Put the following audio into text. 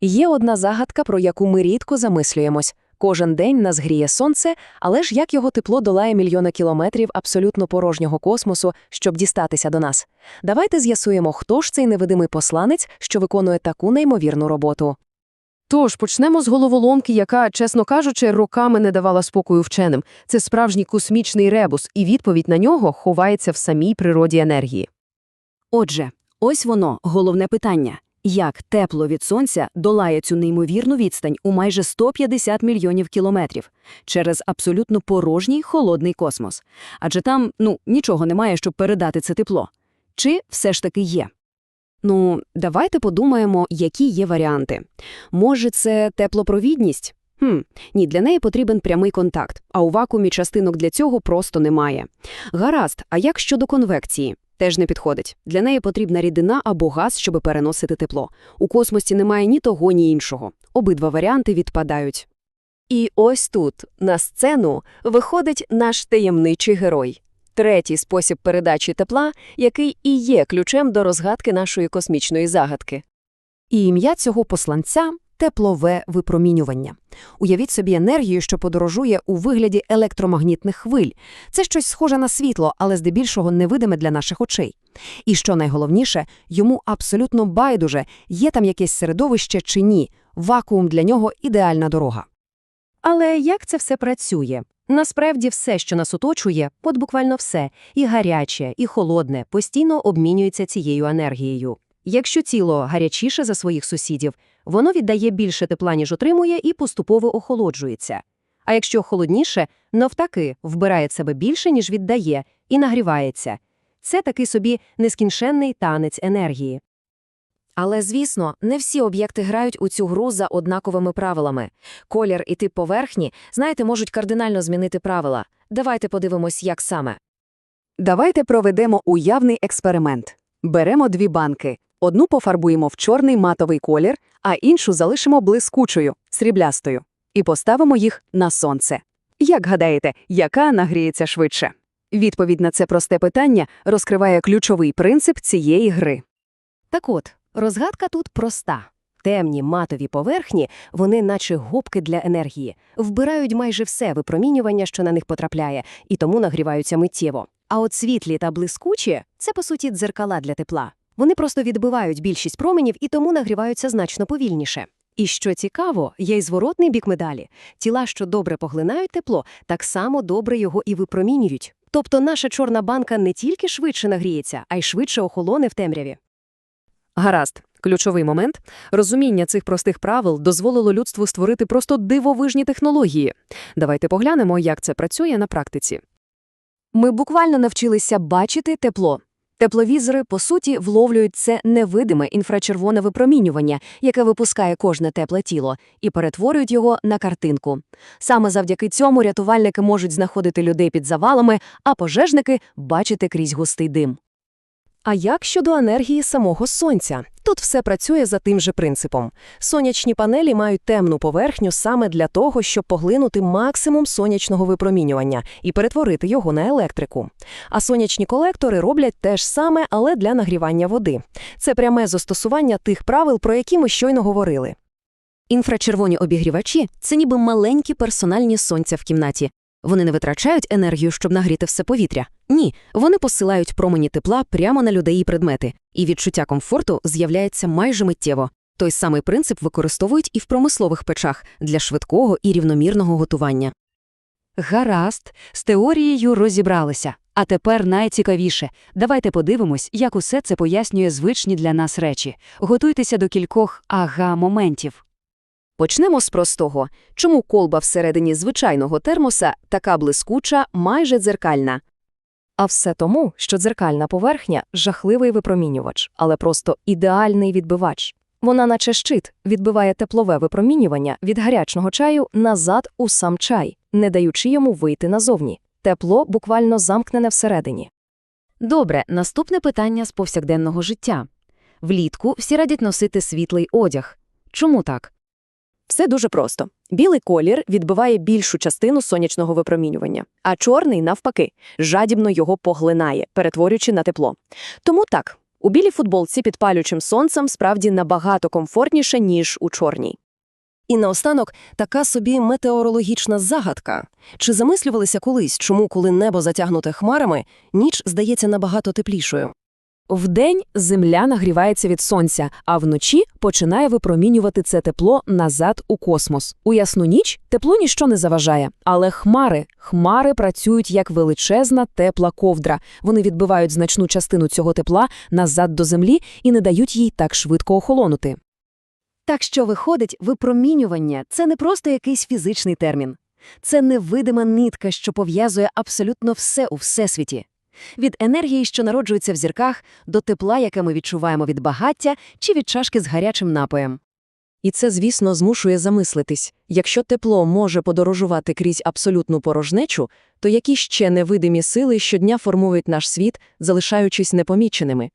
Є одна загадка, про яку ми рідко замислюємось. Кожен день нас гріє сонце, але ж як його тепло долає мільйони кілометрів абсолютно порожнього космосу, щоб дістатися до нас? Давайте з'ясуємо, хто ж цей невидимий посланець, що виконує таку неймовірну роботу. Тож, почнемо з головоломки, яка, чесно кажучи, роками не давала спокою вченим. Це справжній космічний ребус, і відповідь на нього ховається в самій природі енергії. Отже, ось воно, головне питання. Як тепло від сонця долає цю неймовірну відстань у майже 150 мільйонів кілометрів через абсолютно порожній холодний космос? Адже там, ну, нічого немає, щоб передати це тепло. Чи все ж таки є? Ну, давайте подумаємо, які є варіанти. Може, це теплопровідність? Хм, ні, для неї потрібен прямий контакт, а у вакуумі частинок для цього просто немає. Гаразд, а як щодо конвекції? Теж не підходить. Для неї потрібна рідина або газ, щоб переносити тепло. У космосі немає ні того, ні іншого. Обидва варіанти відпадають. І ось тут, на сцену, виходить наш таємничий герой. Третій спосіб передачі тепла, який і є ключем до розгадки нашої космічної загадки. І ім'я цього посланця теплове випромінювання. Уявіть собі енергію, що подорожує у вигляді електромагнітних хвиль. Це щось схоже на світло, але здебільшого невидиме для наших очей. І що найголовніше, йому абсолютно байдуже, є там якесь середовище чи ні. Вакуум для нього ідеальна дорога. Але як це все працює? Насправді все, що нас оточує, от буквально все, і гаряче, і холодне, постійно обмінюється цією енергією. Якщо тіло гарячіше за своїх сусідів, воно віддає більше тепла, ніж отримує, і поступово охолоджується. А якщо холодніше, навтаки вбирає себе більше, ніж віддає, і нагрівається. Це такий собі нескінченний танець енергії. Але, звісно, не всі об'єкти грають у цю гру за однаковими правилами. Колір і тип поверхні, знаєте, можуть кардинально змінити правила. Давайте подивимось, як саме. Давайте проведемо уявний експеримент. Беремо дві банки. Одну пофарбуємо в чорний матовий колір, а іншу залишимо блискучою, сріблястою. І поставимо їх на сонце. Як гадаєте, яка нагріється швидше? Відповідь на це просте питання розкриває ключовий принцип цієї гри. Так от, розгадка тут проста. Темні матові поверхні, вони наче губки для енергії, вбирають майже все випромінювання, що на них потрапляє, і тому нагріваються миттєво. А от світлі та блискучі – це, по суті, дзеркала для тепла. Вони просто відбивають більшість променів і тому нагріваються значно повільніше. І що цікаво, є й зворотний бік медалі. Тіла, що добре поглинають тепло, так само добре його і випромінюють. Тобто наша чорна банка не тільки швидше нагріється, а й швидше охолоне в темряві. Гаразд. Ключовий момент – розуміння цих простих правил дозволило людству створити просто дивовижні технології. Давайте поглянемо, як це працює на практиці. Ми буквально навчилися бачити тепло. Тепловізори, по суті, вловлюють це невидиме інфрачервоне випромінювання, яке випускає кожне тепле тіло, і перетворюють його на картинку. Саме завдяки цьому рятувальники можуть знаходити людей під завалами, а пожежники – бачити крізь густий дим. А як щодо енергії самого сонця? Тут все працює за тим же принципом. Сонячні панелі мають темну поверхню саме для того, щоб поглинути максимум сонячного випромінювання і перетворити його на електрику. А сонячні колектори роблять те ж саме, але для нагрівання води. Це пряме застосування тих правил, про які ми щойно говорили. Інфрачервоні обігрівачі – це ніби маленькі персональні сонця в кімнаті. Вони не витрачають енергію, щоб нагріти все повітря. Ні, вони посилають промені тепла прямо на людей і предмети, і відчуття комфорту з'являється майже миттєво. Той самий принцип використовують і в промислових печах для швидкого і рівномірного готування. Гаразд, з теорією розібралися. А тепер найцікавіше. Давайте подивимось, як усе це пояснює звичні для нас речі. Готуйтеся до кількох ага-моментів. Почнемо з простого. Чому колба всередині звичайного термоса така блискуча, майже дзеркальна? А все тому, що дзеркальна поверхня – жахливий випромінювач, але просто ідеальний відбивач. Вона наче щит, відбиває теплове випромінювання від гарячого чаю назад у сам чай, не даючи йому вийти назовні. Тепло буквально замкнене всередині. Добре, наступне питання з повсякденного життя. Влітку всі радять носити світлий одяг. Чому так? Все дуже просто. Білий колір відбиває більшу частину сонячного випромінювання, а чорний, навпаки, жадібно його поглинає, перетворюючи на тепло. Тому так, У білій футболці під палючим сонцем справді набагато комфортніше, ніж у чорній. І наостанок така собі метеорологічна загадка. Чи замислювалися колись, чому, коли небо затягнуте хмарами, ніч здається набагато теплішою? Вдень земля нагрівається від сонця, а вночі починає випромінювати це тепло назад у космос. У ясну ніч тепло ніщо не заважає, але хмари, хмари працюють як величезна тепла ковдра. Вони відбивають значну частину цього тепла назад до землі і не дають їй так швидко охолонути. Так що виходить, випромінювання – це не просто якийсь фізичний термін. Це невидима нитка, що пов'язує абсолютно все у всесвіті. Від енергії, що народжується в зірках, до тепла, яке ми відчуваємо від багаття чи від чашки з гарячим напоєм. І це, звісно, змушує замислитись. Якщо тепло може подорожувати крізь абсолютну порожнечу, то які ще невидимі сили щодня формують наш світ, залишаючись непоміченими?